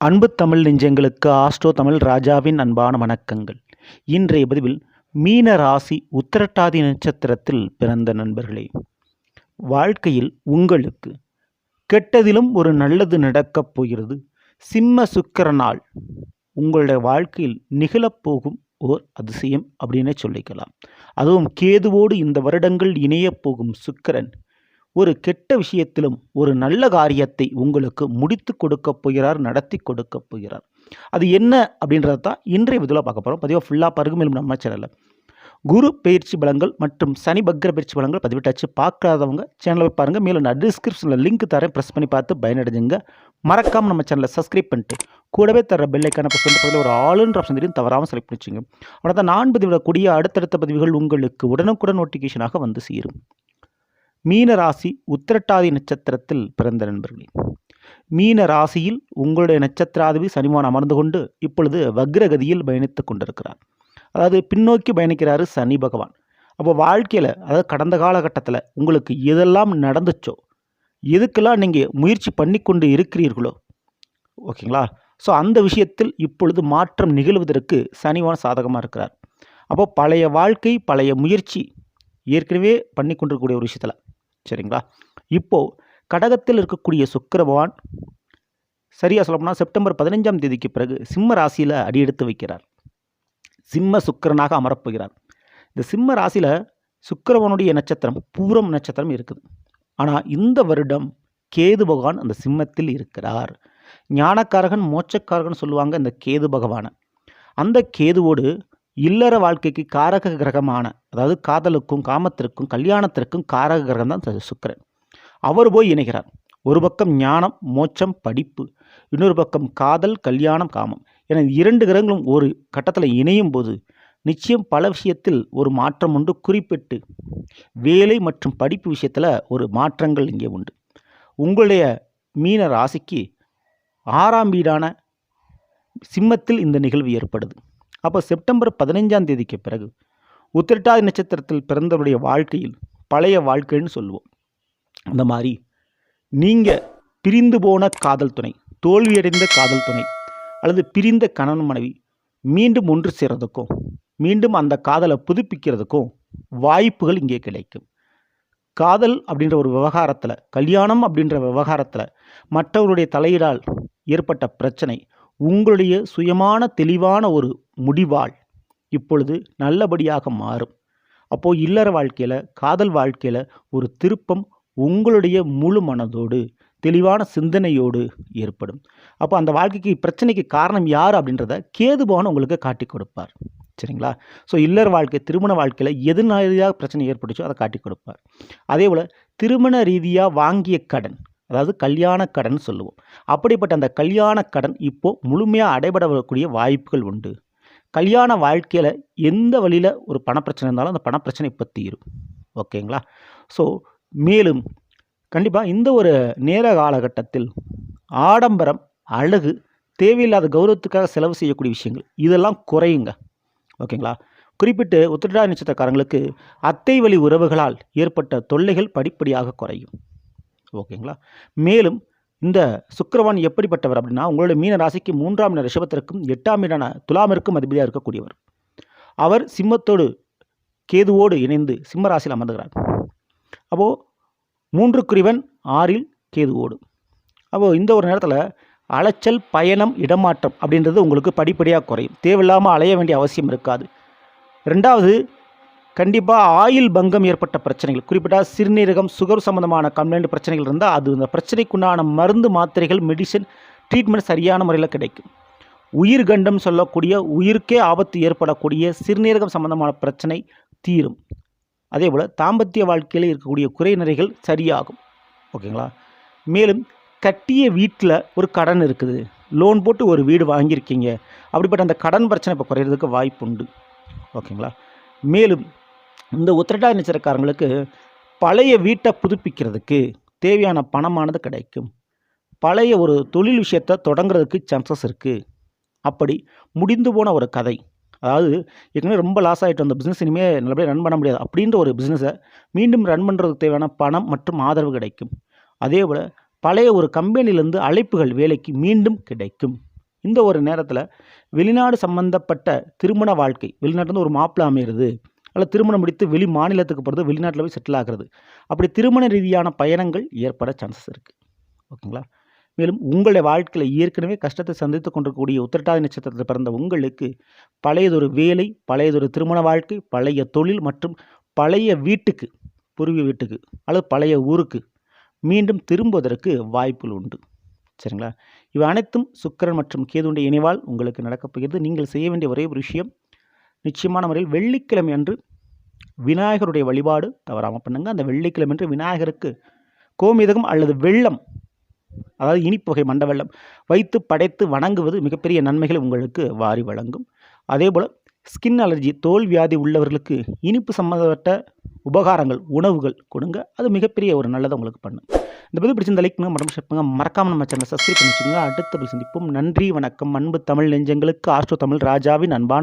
அன்பு தமிழ் நெஞ்சங்களுக்கு ஆஸ்ட்ரோ தமிழ் ராஜாவின் அன்பான வணக்கங்கள். இன்றைய பதிவில் மீன ராசி உத்திரட்டாதி நட்சத்திரத்தில் பிறந்த நண்பர்களே வாழ்க்கையில் உங்களுக்கு கெட்டதிலும் ஒரு நல்லது நடக்கப் போகிறது. சிம்ம சுக்கிரனால் உங்களுடைய வாழ்க்கையில் நிகழப்போகும் ஓர் அதிசயம் அப்படின்னே சொல்லிக்கலாம். அதுவும் கேதுவோடு இந்த வருடங்கள் இணையப் போகும் சுக்கிரன். ஒரு கெட்ட விஷயத்திலும் ஒரு நல்ல காரியத்தை உங்களுக்கு முடித்து கொடுக்கப் போகிறார் நடத்தி கொடுக்கப் போகிறார். அது என்ன அப்படின்றத தான் இன்றைய விதில் பார்க்க போகிறோம் பதிவாக ஃபுல்லாக பாருங்க. மேலும் நம்ம சேனலில் குரு பயிற்சி பலங்கள் மற்றும் சனி பக்ர பயிற்சி பலங்கள் பதிவிட்டாச்சு. பார்க்காதவங்க சேனலை பாருங்கள் மேலும் நான் டிஸ்கிரிப்ஷனில் லிங்க் தரேன். ப்ரெஸ் பண்ணி பார்த்து பயனடைஞ்சுங்க. மறக்காமல் நம்ம சேனலை சப்ஸ்கிரைப் பண்ணிட்டு கூடவே தர பெல்லைக்கான ப்ரெஸ் பண்ணி பக்கத்தில் ஒரு ஆளுன்ற ஆப்ஷன் தெரியும் தவறாமல் செலக்ட் பண்ணிச்சுங்க. அவ்வளோ தான் நான் பதிவிடக்கூடிய அடுத்தடுத்த பதிவுகள் உங்களுக்கு உடனுக்குடன் நோட்டிஃபிகேஷனாக வந்து சேரும். மீன ராசி உத்திரட்டாதி நட்சத்திரத்தில் பிறந்த நண்பர்களே மீன ராசியில் உங்களுடைய நட்சத்திராதிபதி சனிமான் அமர்ந்து கொண்டு இப்பொழுது வக்ரகதியில் பயணித்து கொண்டிருக்கிறார். அதாவது பின்னோக்கி பயணிக்கிறாரு சனி பகவான். அப்போ வாழ்க்கையில் அதாவது கடந்த காலகட்டத்தில் உங்களுக்கு எதெல்லாம் நடந்துச்சோ எதுக்கெல்லாம் நீங்கள் முயற்சி பண்ணி கொண்டு இருக்கிறீர்களோ ஓகேங்களா? ஸோ அந்த விஷயத்தில் இப்பொழுது மாற்றம் நிகழ்வதற்கு சனிவான் சாதகமாக இருக்கிறார். அப்போ பழைய வாழ்க்கை பழைய முயற்சி ஏற்கனவே பண்ணி கொண்டிருக்கக்கூடிய ஒரு விஷயத்தில். சரிங்களா? இப்போது கடகத்தில் இருக்கக்கூடிய சுக்கர பகவான் சரியாக சொல்லப்போனால் செப்டம்பர் பதினஞ்சாம் தேதிக்கு பிறகு சிம்ம ராசியில் அடியெடுத்து வைக்கிறார். சிம்ம சுக்கிரனாக அமரப்போகிறார். இந்த சிம்ம ராசியில் சுக்கரவனுடைய நட்சத்திரம் பூரம் நட்சத்திரம் இருக்குது. ஆனால் இந்த வருடம் கேது பகவான் அந்த சிம்மத்தில் இருக்கிறார். ஞானக்காரகன் மோட்சக்காரகன் சொல்லுவாங்க இந்த கேது பகவானை. அந்த கேதுவோடு இல்லற வாழ்க்கைக்கு காரக கிரகமான அதாவது காதலுக்கும் காமத்திற்கும் கல்யாணத்திற்கும் காரக கிரகம் தான் சுக்கிரன். அவர் போய் இணைகிறார். ஒரு பக்கம் ஞானம் மோட்சம் படிப்பு இன்னொரு பக்கம் காதல் கல்யாணம் காமம். என இரண்டு கிரகங்களும் ஒரு கட்டத்தில் இணையும் போது நிச்சயம் பல விஷயத்தில் ஒரு மாற்றம் உண்டு. குறிப்பிட்டு வேலை மற்றும் படிப்பு விஷயத்தில் ஒரு மாற்றங்கள் இங்கே உண்டு. உங்களுடைய மீன ராசிக்கு ஆறாம் வீடான சிம்மத்தில் இந்த நிகழ்வு ஏற்படுது. அப்போ செப்டம்பர் பதினைஞ்சாம் தேதிக்கு பிறகு உத்திரட்டாதி நட்சத்திரத்தில் பிறந்தவருடைய வாழ்க்கையில் பழைய வாழ்க்கைன்னு சொல்லுவோம். அந்த மாதிரி நீங்கள் பிரிந்து போன காதல் துணை தோல்வியடைந்த காதல் துணை அல்லது பிரிந்த கணவன் மனைவி மீண்டும் ஒன்று சேர்றதுக்கும் மீண்டும் அந்த காதலை புதுப்பிக்கிறதுக்கும் வாய்ப்புகள் இங்கே கிடைக்கும். காதல் அப்படின்ற ஒரு விவகாரத்தில் கல்யாணம் அப்படின்ற விவகாரத்தில் மற்றவருடைய தலையீடால் ஏற்பட்ட பிரச்சனை உங்களுடைய சுயமான தெளிவான ஒரு முடிவாள். இப்பொழுது நல்லபடியாக மாறும். அப்போது இல்லற வாழ்க்கையில் காதல் வாழ்க்கையில் ஒரு திருப்பம் உங்களுடைய முழு மனதோடு தெளிவான சிந்தனையோடு ஏற்படும். அப்போ அந்த வாழ்க்கைக்கு பிரச்சனைக்கு காரணம் யார் அப்படின்றத கேதுபவன் உங்களுக்கு காட்டி கொடுப்பார். சரிங்களா? ஸோ இல்லற வாழ்க்கை திருமண வாழ்க்கையில் எது பிரச்சனை ஏற்பட்டுச்சோ அதை காட்டி கொடுப்பார். அதே போல் திருமண ரீதியாக வாங்கிய கடன் அதாவது கல்யாண கடன் சொல்லுவோம். அப்படிப்பட்ட அந்த கல்யாண கடன் இப்போது முழுமையாக அடைபடக்கூடிய வாய்ப்புகள் உண்டு. கல்யாண வாழ்க்கையில் எந்த வழியில் ஒரு பணப்பிரச்சனை இருந்தாலும் அந்த பணப்பிரச்சனை இப்போ தீரும். ஓகேங்களா? ஸோ மேலும் கண்டிப்பாக இந்த ஒரு நேர காலகட்டத்தில் ஆடம்பரம் அழகு தேவையில்லாத கௌரவத்துக்காக செலவு செய்யக்கூடிய விஷயங்கள் இதெல்லாம் குறையுங்க. ஓகேங்களா? குறிப்பிட்டு உத்திரா நட்சத்திரக்காரங்களுக்கு அத்தை வழி உறவுகளால் ஏற்பட்ட தொல்லைகள் படிப்படியாக குறையும். ஓகேங்களா? மேலும் இந்த சுக்கிரவான் எப்படிப்பட்டவர் அப்படின்னா உங்களுடைய மீன ராசிக்கு மூன்றாம் இன ரிஷபத்திற்கும் எட்டாம் இடன துலாமிற்கும் அதிபதியாக இருக்கக்கூடியவர். அவர் சிம்மத்தோடு கேதுவோடு இணைந்து சிம்ம ராசியில் அமர்ந்துகிறார். அப்போது மூன்று குறிவன் ஆறில் கேதுவோடு. அப்போது இந்த ஒரு நேரத்தில் அலைச்சல் பயணம் இடமாற்றம் அப்படின்றது உங்களுக்கு படிப்படியாக குறையும். தேவையில்லாமல் அலைய வேண்டிய அவசியம் இருக்காது. ரெண்டாவது கண்டிப்பாக ஆயில் பங்கம் ஏற்பட்ட பிரச்சனைகள். குறிப்பிட்ட சிறுநீரகம் சுகர் சம்மந்தமான கம்ப்ளைண்ட் பிரச்சனைகள் இருந்தால் அது அந்த பிரச்சனைக்குண்டான மருந்து மாத்திரைகள் மெடிசன் ட்ரீட்மெண்ட் சரியான முறையில் கிடைக்கும். உயிர் கண்டம் சொல்லக்கூடிய உயிருக்கே ஆபத்து ஏற்படக்கூடிய சிறுநீரகம் சம்பந்தமான பிரச்சனை தீரும். அதே போல் தாம்பத்திய வாழ்க்கையில் இருக்கக்கூடிய குறைநிறைகள் சரியாகும். ஓகேங்களா? மேலும் கட்டிய வீட்டில் ஒரு கடன் இருக்குது. லோன் போட்டு ஒரு வீடு வாங்கியிருக்கீங்க. அப்படிப்பட்ட அந்த கடன் பிரச்சனை இப்போ குறையிறதுக்கு வாய்ப்பு உண்டு ஓகேங்களா? மேலும் இந்த உத்திரட்டாதி நட்சத்திரக்காரங்களுக்கு பழைய வீட்டை புதுப்பிக்கிறதுக்கு தேவையான பணமானது கிடைக்கும். பழைய ஒரு தொழில் விஷயத்தை தொடங்குறதுக்கு சான்சஸ் இருக்குது அப்படி முடிந்து போன ஒரு கதை. அதாவது ஏற்கனவே ரொம்ப லாஸ் ஆகிட்டு வந்த பிஸ்னஸ் இனிமேல் நல்லபடியாக ரன் பண்ண முடியாது அப்படின்ற ஒரு பிஸ்னஸை மீண்டும் ரன் பண்ணுறதுக்கு தேவையான பணம் மற்றும் ஆதரவு கிடைக்கும். அதே போல் பழைய ஒரு கம்பெனிலேருந்து அழைப்புகள் வேலைக்கு மீண்டும் கிடைக்கும். இந்த ஒரு நேரத்தில் வெளிநாடு சம்பந்தப்பட்ட திருமண வாழ்க்கை வெளிநாட்டிலேருந்து ஒரு மாப்பிள்ளை அமையிறது அல்லது திருமணம் முடித்து வெளி மாநிலத்துக்கு போகிறது வெளிநாட்டில் போய் செட்டில் ஆகிறது. அப்படி திருமண ரீதியான பயணங்கள் ஏற்பட சான்சஸ் இருக்குது ஓகேங்களா? மேலும் உங்களுடைய வாழ்க்கையில் ஏற்கனவே கஷ்டத்தை சந்தித்து கொண்டிருக்கக்கூடிய உத்திரட்டாதி நட்சத்திரத்தில் பிறந்த உங்களுக்கு பழையதொரு வேலை பழையதொரு திருமண வாழ்க்கை பழைய தொழில் மற்றும் பழைய வீட்டுக்கு பூர்வீக வீட்டுக்கு அல்லது பழைய ஊருக்கு மீண்டும் திரும்புவதற்கு வாய்ப்புகள் உண்டு. சரிங்களா? இவை அனைத்தும் சுக்கிரன் மற்றும் கேதுடைய இணைவால் உங்களுக்கு நடக்கப் போகிறது. நீங்கள் செய்ய வேண்டிய ஒரே ஒரு விஷயம் நிச்சயமான முறையில் வெள்ளிக்கிழமை அன்று விநாயகருடைய வழிபாடு தவறாமல் பண்ணுங்கள் அந்த வெள்ளிக்கிழமை அன்று விநாயகருக்கு கோமிதகம் அல்லது வெள்ளம் அதாவது இனிப்பு வகை மண்ட வெள்ளம் வைத்து படைத்து வணங்குவது மிகப்பெரிய நன்மைகளை உங்களுக்கு வாரி வழங்கும். அதே போல் ஸ்கின் அலர்ஜி தோல் வியாதி உள்ளவர்களுக்கு இனிப்பு சம்மந்தப்பட்ட உபகாரங்கள் உணவுகள் கொடுங்க. அது மிகப்பெரிய ஒரு நல்லதை உங்களுக்கு பண்ணும். இந்த பதிவு பிடிச்சிருந்த லைக் பண்ணுங்க மரம் ஷேர் பண்ணுங்க. மறக்காமல் நம்ம சேனலை சப்ஸ்கிரைப் பண்ணி வச்சுக்கோங்க அடுத்த சந்திப்போம். நன்றி வணக்கம். அன்பு தமிழ் நெஞ்சங்களுக்கு ஆஸ்ட்ரோ தமிழ் ராஜாவின் அன்பான